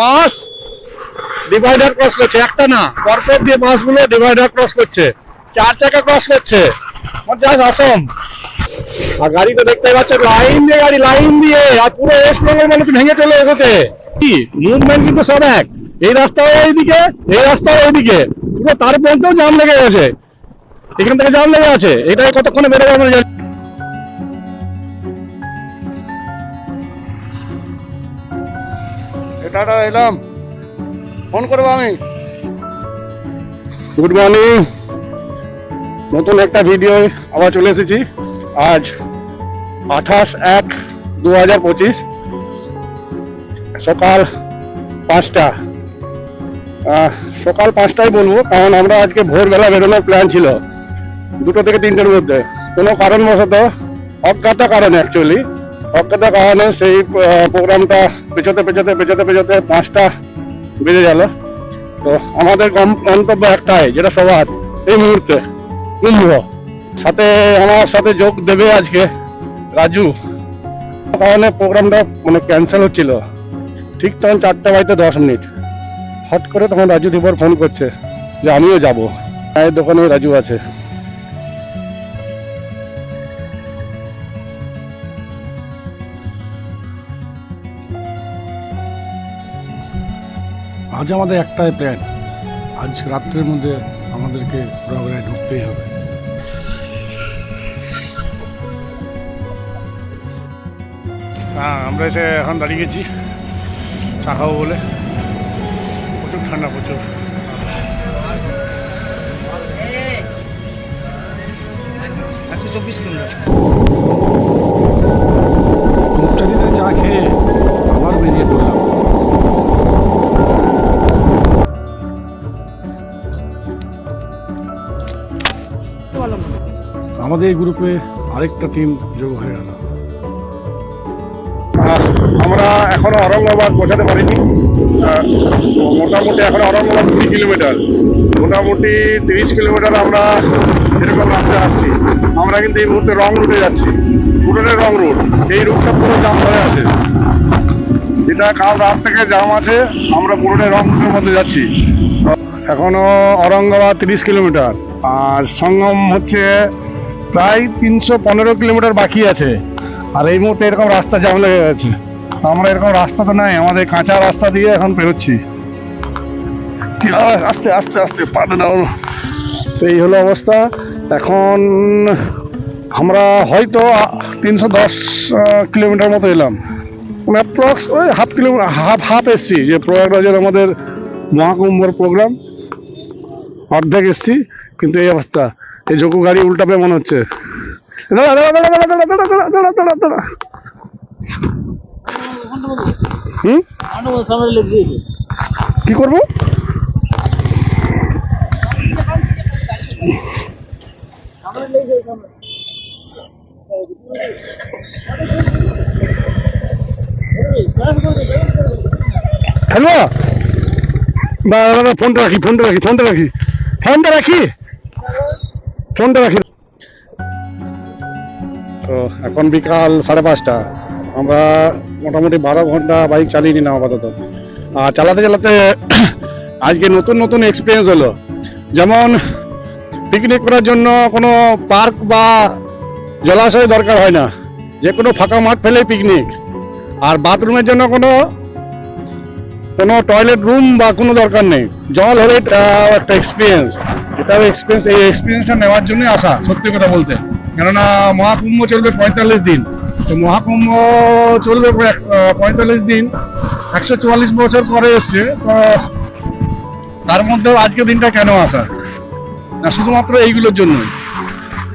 বাস divider cross করছে, একটা না পরপর দিয়ে বাসগুলো ডিভাইডার ক্রস করছে, চার চাকা ক্রস করছে। আর গাড়ি তো দেখতে পাচ্ছ, লাইন দিয়ে গাড়ি, লাইন দিয়ে, আর পুরো ওয়েস্ট বেঙ্গল মানুষ ভেঙে চলে এসেছে। কি? মুভমেন্ট কিন্তু সব এক। এই রাস্তাও এইদিকে, এই রাস্তাও ওইদিকে। পুরো তার মধ্যেও জাম লেগে গেছে। এখান থেকে জাম লেগে আছে। এটাই কতক্ষণে বেরোবে আমরা জানি এটা এলাম। ফোন করব আমি। Good morning. নতুন একটা ভিডিও আবার চলে এসেছি। আজ আঠাশ এক দু হাজার পঁচিশ, সকাল পাঁচটা। সকাল পাঁচটায় বলব, কারণ আমরা আজকে ভোরবেলা বেরোনোর প্ল্যান ছিল। দুটো থেকে তিনটের মধ্যে। কোনো কারণবশত অজ্ঞাত কারণে অ্যাকচুয়ালি অজ্ঞাত কারণে সেই প্রোগ্রামটা পেছোতে পেছোতে পেছোতে পেছোতে পাঁচটা বেজে গেল। তো আমাদের গন্তব্য একটাই, যেটা সবার, এই মুহূর্তে, কুম্ভ। সাথে, আমার সাথে যোগ দেবে আজকে রাজু। কারণে প্রোগ্রামটা মানে ক্যান্সেল হচ্ছিল। ঠিক তখন চারটে বাড়িতে দশ মিনিট। হট করে তখন রাজু দিবর ফোন করছে যে আমিও যাব। চায়ের দোকানে রাজু আছে। আজ আমাদের একটাই প্ল্যান আজ রাত্রের মধ্যে আমাদেরকে রগড়ায় ঢুকতেই হবে। হ্যাঁ আমরা এসে এখন দাঁড়িয়ে গেছি। চা খাব বলে। প্রচুর ঠান্ডা প্রচুর। একশো চব্বিশ কিলোমিটার। চা খেয়ে আবার বেরিয়ে পড়লাম আমাদের এই গ্রুপে আরেকটা টিম যোগ হয়ে গেল। আমরা এখনও অরঙ্গাবাদ পৌঁছাতে পারিনি। মোটামুটি এখন অরঙ্গাবাদ কুড়ি কিলোমিটার। মোটামুটি তিরিশ কিলোমিটার আমরা এরকম রাস্তায় আসছি। আমরা কিন্তু এই মুহূর্তে রং রুটে যাচ্ছি। পুরোটাই রং রুট এই রুটটা পুরো জাম হয়ে আছে। যেটা কাল রাত থেকে জাম আছে আমরা পুরোটাই রং রুটের মধ্যে যাচ্ছি। এখনও অরঙ্গাবাদ তিরিশ কিলোমিটার। আর সঙ্গম হচ্ছে প্রায় তিনশো পনেরো কিলোমিটার বাকি আছে। আর এই মুহূর্তে এরকম রাস্তা জাম লেগে গেছে। আমরা এরকম রাস্তা তো নাই, আমাদের কাঁচা রাস্তা দিয়ে এখন পেরোচ্ছি আস্তে আস্তে আস্তে পারে না তো এই হলো অবস্থা। এখন আমরা হয়তো তিনশো দশ কিলোমিটার মতো এলাম। অ্যাপ্রক্স ওই হাফ কিলোমিটার হাফ হাফ এসছি যে প্রয়াগরাজের আমাদের মহাকুম্ভর প্রোগ্রাম অর্ধেক এসছি, কিন্তু এই অবস্থা। এই যোগু গাড়ি উল্টাবে মনে হচ্ছে। কি করব? হ্যালো ফোনটা রাখি ফোনটা রাখি ফোনটা রাখি। ফোনটা রাখি। ফোনটা রাখি। তো এখন বিকাল সাড়ে পাঁচটা। আমরা মোটামুটি বারো ঘণ্টা বাইক চালিয়ে নিলাম আপাতত। আর চালাতে চালাতে আজকে নতুন নতুন এক্সপিরিয়েন্স হলো। যেমন পিকনিক করার জন্য কোনো পার্ক বা জলাশয় দরকার হয় না। যে কোনো ফাঁকা মাঠ ফেলে পিকনিক আর বাথরুমের জন্য কোনো কোনো টয়লেট রুম বা কোনো দরকার নেই। জল হলে একটা এক্সপিরিয়েন্স এটাও এক্সপিরিয়েন্স এই এক্সপিরিয়েন্সটা নেওয়ার জন্যই আসা, সত্যি কথা বলতে। কেননা মহাকুম্ভ চলবে পঁয়তাল্লিশ দিন। তো মহাকুম্ভ চলবে পঁয়তাল্লিশ দিন। একশো চুয়াল্লিশ বছর পরে এসছে। তো তার মধ্যেও আজকে দিনটা কেন আসা? না, শুধুমাত্র এইগুলোর জন্যই।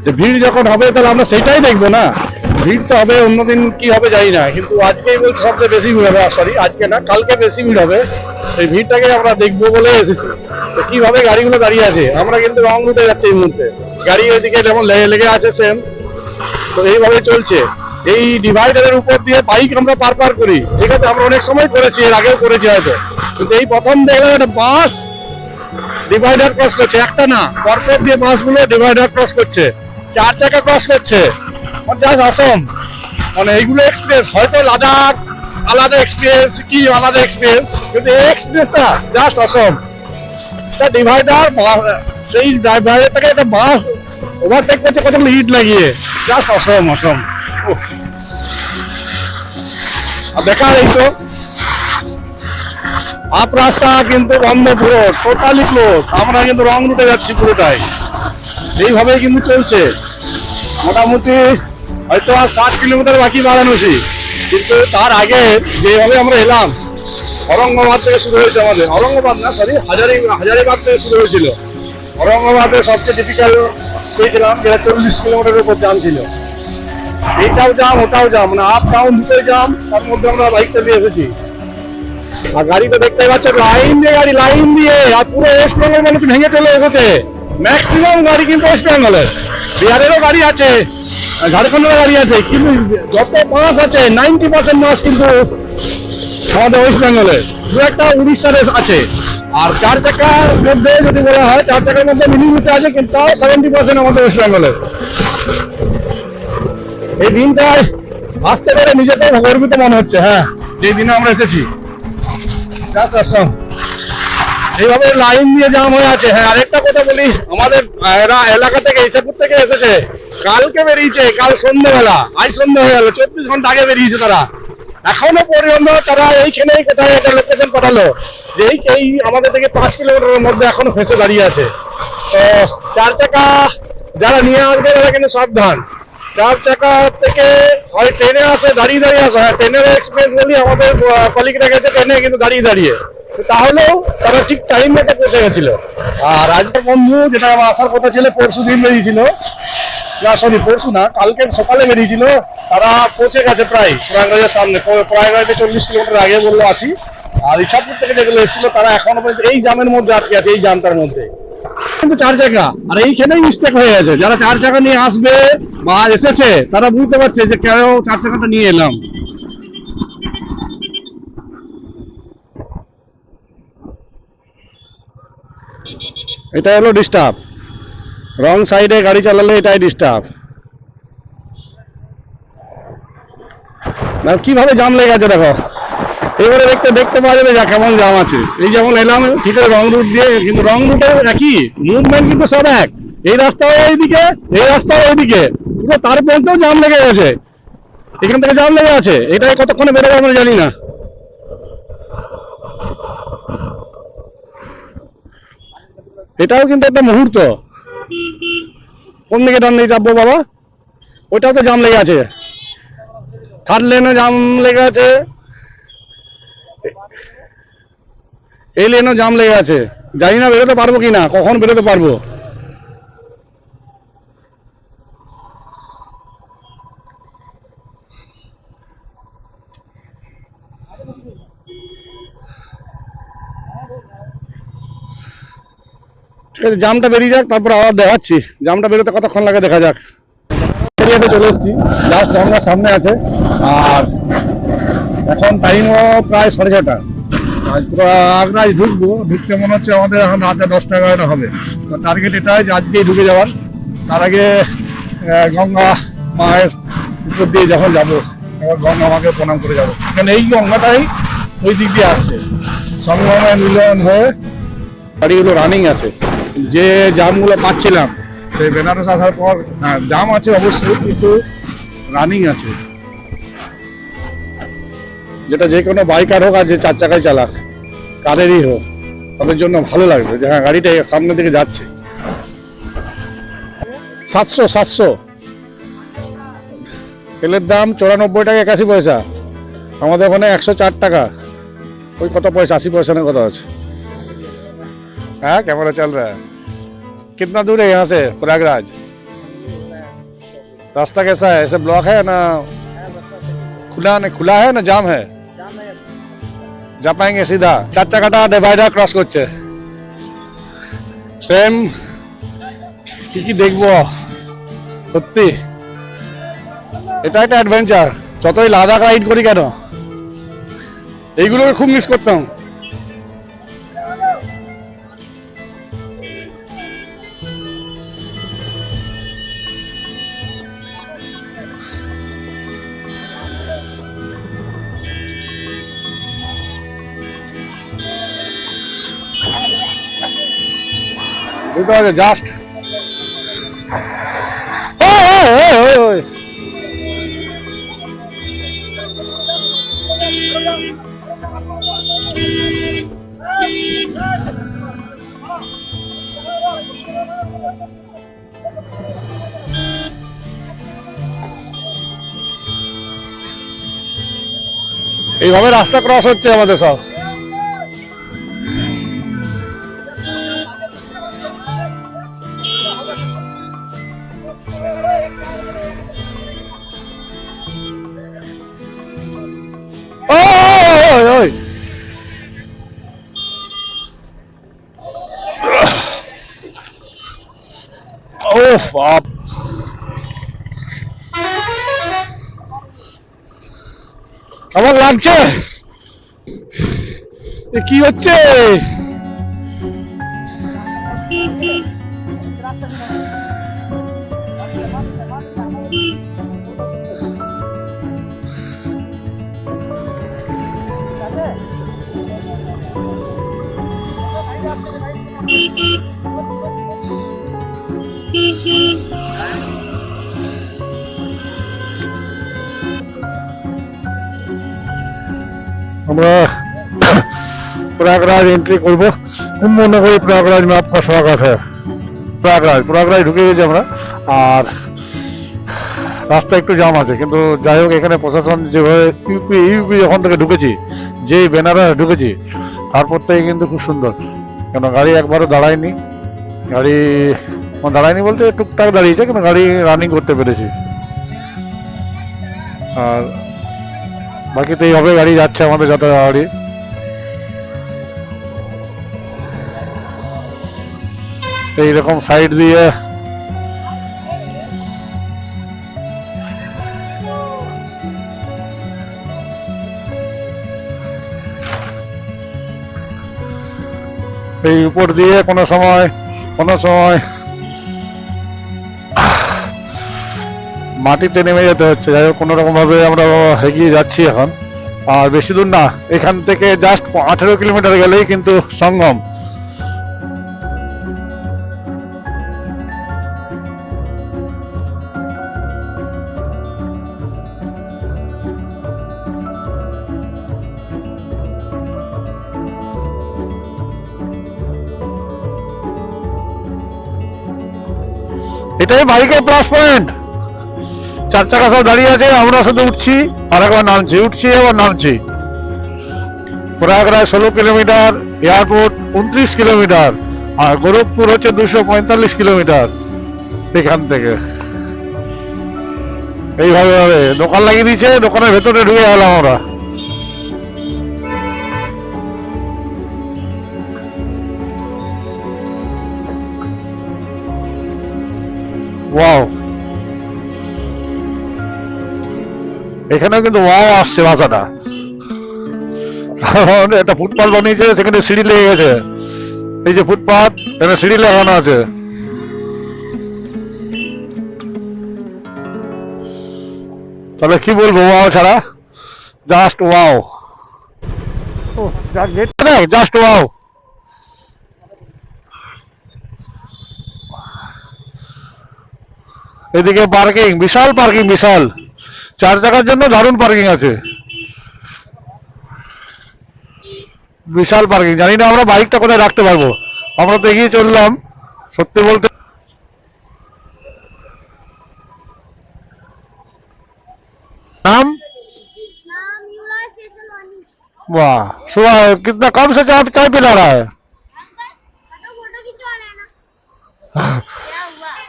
যে ভিড় যখন হবে, তাহলে আমরা সেটাই দেখব না? ভিড় তো হবে অন্যদিন কি হবে জানি না, কিন্তু আজকেই বলছে সবচেয়ে বেশি ভিড় হবে সরি আজকে না, কালকে বেশি ভিড় হবে। সেই ভিড়টাকে আমরা দেখব বলে এসেছি। তো কীভাবে গাড়িগুলো দাঁড়িয়ে আছে? আমরা কিন্তু রং রুটে যাচ্ছি এই মুহূর্তে। গাড়ি ওইদিকে যেমন লেগে লেগে আছে সেম তো এইভাবে চলছে। এই ডিভাইডারের উপর দিয়ে বাইক আমরা পার পার করি। ঠিক আছে, আমরা অনেক সময় করেছি, এর আগেও করেছি হয়তো। কিন্তু এই প্রথম দেখলাম একটা বাস ডিভাইডার ক্রস করছে। একটা না, পরপর দিয়ে বাসগুলো ডিভাইডার ক্রস করছে। চার চাকা ক্রস করছে। জাস্ট অসম মানে এইগুলো এক্সপ্রেস হয়তো লাদাখ, আলাদা এক্সপিরিয়েন্স কি আলাদা এক্সপিরিয়েন্স কিন্তু এই এক্সপিরিয়েন্সটা জাস্ট অসম একটা ডিভাইডার সেই ডিভাইডারটাকে একটা বাস ওভারটেক করছে, কতগুলো ইট লাগিয়ে। জাস্ট অসম অসম। আর দেখার এই তো। আপ রাস্তা কিন্তু বন্ধ পুরো টোটালি ক্লোজ আমরা কিন্তু রং রুটে যাচ্ছি পুরোটাই। এইভাবেই কিন্তু চলছে। মোটামুটি হয়তো আর ষাট কিলোমিটার বাকি বাড়ানোছি। কিন্তু তার আগে যেভাবে আমরা এলাম অরঙ্গাবাদ থেকে শুরু হয়েছে আমাদের। অরঙ্গাবাদ না সরি হাজারি, হাজারিবাগ থেকে শুরু হয়েছিল। অরঙ্গাবাদে সবচেয়ে ডিফিকাল্ট পেয়েছিলাম, যেটা চল্লিশ কিলোমিটারের উপর জাম ছিল। এইটাও জাম ওটাও জাম মানে আপ ডাউন দুটোই জাম তার মধ্যে আমরা বাইক চালিয়ে এসেছি। আর গাড়ি তো দেখতে পাচ্ছ লাইন দিয়ে গাড়ি লাইন দিয়ে, আর পুরো ওয়েস্ট বেঙ্গল মানুষ ভেঙে চলে এসেছে। ম্যাক্সিমাম গাড়ি কিন্তু ওয়েস্ট বেঙ্গলের বিহারেরও গাড়ি আছে। আর ঝাড়খণ্ডেরও গাড়ি আছে কিন্তু যত মাস আছে নাইনটি পার্সেন্ট মাস কিন্তু আমাদের ওয়েস্ট বেঙ্গলের দু একটা উড়িষ্যার আছে। আর চার চাকার মধ্যে যদি বলা হয়, চার চাকার মধ্যে আছে, কিন্তু তাও সেভেন্টি পার্সেন্ট আমাদের ওয়েস্ট এই দিনটায় আসতে পেরে নিজেকে গর্বিত মনে হচ্ছে হ্যাঁ। যে দিনে আমরা এসেছি। এইভাবে লাইন দিয়ে জাম হয়ে আছে হ্যাঁ। আরেকটা কথা বলি, আমাদের এরা এলাকা থেকে ইচ্ছাপুর থেকে এসেছে। কালকে বেরিয়েছে, কাল সন্ধ্যেবেলা। আজ সন্ধ্যে হয়ে গেল, চব্বিশ ঘণ্টা আগে বেরিয়েছে তারা। এখনও পর্যন্ত তারা এইখানেই কোথায় একটা লোকেশন পাঠালো, যে এই আমাদের থেকে পাঁচ কিলোমিটারের মধ্যে এখনও ফেসে দাঁড়িয়ে আছে। তো চার চাকা যারা নিয়ে আসবে, তারা কিন্তু সাবধান। চার চাকা থেকে হয় ট্রেনে আসে, দাঁড়িয়ে দাঁড়িয়ে আসে। হ্যাঁ ট্রেনের এক্সপিরিয়েন্স বলি, আমাদের কলিগরা গেছে ট্রেনে কিন্তু দাঁড়িয়ে দাঁড়িয়ে। তাহলেও তারা ঠিক টাইম মতো পৌঁছে গেছিল। আর আজকের বন্ধু, যেটা আমার আসার কথা ছিল, পরশু দিন বেরিয়েছিল। না সরি পরশু না, কালকে সকালে বেরিয়েছিল। তারা পৌঁছে গেছে প্রায় প্রয়াগরাজের সামনে। প্রয়াগরাজে চল্লিশ কিলোমিটার আগে বলল আছি। আর ইছাপুর থেকে যেগুলো এসেছিল, তারা এখনও পর্যন্ত এই জামের মধ্যে আটকে আছে, এই জামটার মধ্যে। কিন্তু চার চাকা, আর এইখানেই মিস্টেক হয়ে গেছে। যারা চার চাকা নিয়ে আসবে বা এসেছে, তারা বুঝতে পারছে যে কেন চার চাকাটা নিয়ে এলাম। এটা হলো ডিস্টার্ব রং সাইডে গাড়ি চালালে এটাই ডিস্টার্ব না কীভাবে জাম লেগে আছে দেখো। এবারে দেখতে দেখতে পাওয়া যাবে যা কেমন জাম আছে। এই যেমন এলাম, ঠিক আছে রং রুট দিয়ে, কিন্তু রং রুটে একই। মুভমেন্ট কিন্তু সব এক। এই রাস্তাও এইদিকে, এই রাস্তাও ওইদিকে। পুরো তার পর্যন্তও জাম লেগে গেছে। এখান থেকে জাম লেগে আছে। এটাই কতক্ষণে বেরোবে আমরা জানি না। এটাও কিন্তু একটা মুহূর্ত। কোন দিকে ডান দিকে চাপবো বাবা? ওইটাও তো জাম লেগে আছে। থার্ড লেনে জাম লেগে আছে। এই লেনও জাম লেগে আছে। জানি না বেরোতে পারব কি না, কখন বেরোতে পারব ঠিক আছে জামটা বেরিয়ে যাক, তারপর আবার দেখাচ্ছি। জামটা বেরোতে কতক্ষণ লাগে দেখা যাক। এরিয়াতে চলে এসেছি জাস্ট আমরা সামনে আছে, আর এখন টাইমও প্রায় সাড়ে ছটা। আগ্রাজ ঢুকবো, ঢুকতে মনে হচ্ছে আমাদের এখন রাতে দশটা এগারোটা হবে। তো টার্গেট এটাই যে আজকেই ঢুকে যাওয়ার। তার আগে গঙ্গা মায়ের উপর দিয়ে যখন যাব এবার গঙ্গা মাকে প্রণাম করে যাব। কারণ এই গঙ্গাটাই ওই দিক দিয়ে আসছে। সঙ্গমে মিলন হয়ে গাড়িগুলো রানিং আছে। যে জামগুলো পাচ্ছিলাম, সেই বেনারস আসার পর হ্যাঁ জাম আছে অবশ্যই, কিন্তু রানিং আছে। যেটা যে কোনো বাইকার হোক আর যে চার চাকায় চালাক, কারেরই হোক, তাদের জন্য ভালো লাগবে যে হ্যাঁ গাড়িটা সামনে দিকে যাচ্ছে। সাতশো সাতশো। তেলের দাম চৌরানব্বই টাকা একাশি পয়সা। আমাদের ওখানে একশো চার টাকা। ওই কত পয়সা? আশি পয়সা না কত আছে। हाँ कैमरा चल रहा है कितना दूर है यहाँ से प्रयागराज रास्ता कैसा है ऐसे ब्लॉक है ना खुला नहीं खुला है ना जाम है जा पाएंगे सीधा चार চাকাটা ডিভাইডার ক্রস করছে। সেম কি কি দেখব? সত্যি। এটা একটা অ্যাডভেঞ্চার যতই লাদাখ রাইড করি কেন? এইগুলো খুব মিস করতাম। বুঝতে পারছ জাস্ট এইভাবে রাস্তা ক্রস হচ্ছে আমাদের সব। ওহ বাপ। কেমন লাগছে। কি হচ্ছে? আমরা प्रयागराज एंट्री করব কুম্ভনগরী প্রয়াগরাজ में आपका स्वागत है প্রয়াগরাজ প্রয়াগরাজ ঢুকে গেছি আমরা আর রাস্তা একটু জাম আছে কিন্তু যাই হোক এখানে প্রশাসন যেভাবে ইউপি ইউপি যখন থেকে ঢুকেছি যে বেনারস ঢুকেছি তারপর থেকে কিন্তু খুব সুন্দর কেন গাড়ি একবারও দাঁড়ায়নি গাড়ি মানে দাঁড়ায়নি বলতে টুকটাক দাঁড়িয়েছে, কিন্তু গাড়ি রানিং করতে পেরেছি। আর বাকি তো এইভাবে গাড়ি যাচ্ছে আমাদের যত গাড়ি এইরকম সাইড দিয়ে এই উপর দিয়ে কোনো সময় কোনো সময় মাটিতে নেমে যেতে হচ্ছে। যাই হোক কোনো রকম ভাবে আমরা এগিয়ে যাচ্ছি এখন। আর বেশি দূর না, এখান থেকে জাস্ট আঠেরো কিলোমিটার গেলেই কিন্তু সঙ্গম। এটাই বাইকের প্লাস পয়েন্ট চার চাকা সব দাঁড়িয়ে আছে, আমরা শুধু উঠছি, আর একবার নামছি, উঠছি আবার নামছি। প্রয়াগরাজ ষোলো কিলোমিটার, এয়ারপোর্ট উনত্রিশ কিলোমিটার, আর গোরখপুর হচ্ছে দুশো পঁয়তাল্লিশ কিলোমিটার এখান থেকে। এইভাবে হবে দোকান লাগিয়ে দিয়েছে, দোকানের ভেতরে ঢুকে গেলাম আমরা। ওয়াও। এখানেও কিন্তু ওয়াও আসছে ভাষাটা। কারণ একটা ফুটপাথ বানিয়েছে, সেখানে সিঁড়ি লেগে গেছে। এই যে ফুটপাথ এখানে সিঁড়ি লাগানো আছে। তাহলে কি বলব ওয়াও ছাড়া? জাস্ট ওয়াও জাস্ট ওয়াও এদিকে পার্কিং বিশাল পার্কিং বিশাল। চার চাকার জন্য দারুণ পার্কিং আছে বিশাল পার্কিং জানি না আমরা বাইকটা কোথায় রাখতে পারবো আমরা তো এগিয়ে চললাম সত্যি বলতে नाम नाम युवराज केसलवानी वाह सुबह कितना कम से चाय चाय पिला रहा है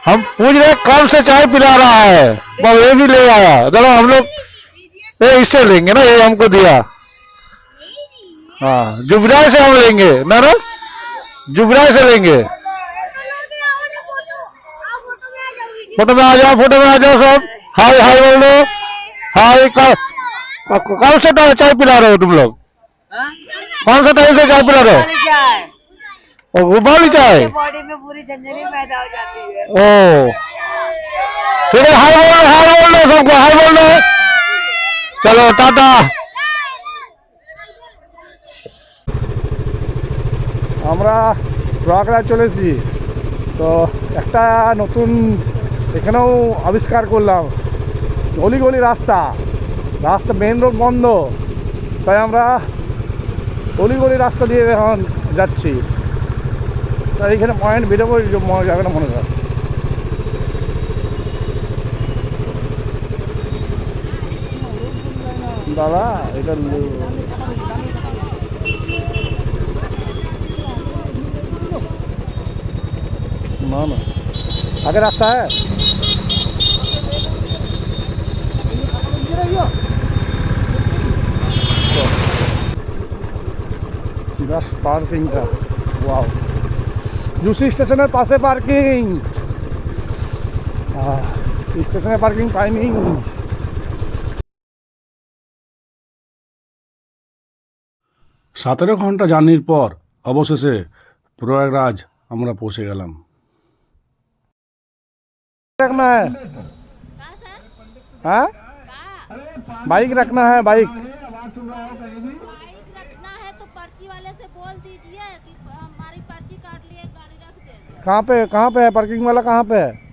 हम पूछ रहे हैं कब से चाय पिला रहा है? ये भी ले आया। चलो हम लोग ये इससे लेंगे ना ये हमको दिया। हाँ जुबराय से हम लेंगे। ना ना? जुबराय से लेंगे। फ़ोटो में आ जाओ फ़ोटो में आ जाओ सब। हाय हाय बोल। दो हाय कौन से चाय पिला रहे हो तुम लोग? कौन सा टाइम से चाय पिला रहे हो? और वो वाली चाय बॉडी में पूरी झंझरी पैदा हो जाती है ओ ठीक है हाय बोल हाय बोल दो सबको हाय बोल दो चलो टाटा আমরা প্রয়াগরাজ চলেছি তো একটা নতুন এখানেও আবিষ্কার করলাম গলি গলি রাস্তা রাস্তা মেন রোড বন্ধ তাই আমরা গলি গলি রাস্তা দিয়ে এখন যাচ্ছি তাই এখানে পয়েন্ট বেরোবো এই যে ম- জায়গাটা মনে হয় দাদা এটা লো- ना ना आगे रास्ता है বাস পার্কিংটা ওয়াও জুসি স্টেশনের পাশে পার্কিং স্টেশনে পার্কিং পাইনি সতেরো ঘন্টা জার্নির পর অবশেষে প্রয়াগরাজ আমরা পৌঁছে গেলাম रखना है हाँ बाइक रखना है बाइक बाइक कहाँ पे कहाँ पे है? पार्किंग वाला कहाँ पे है?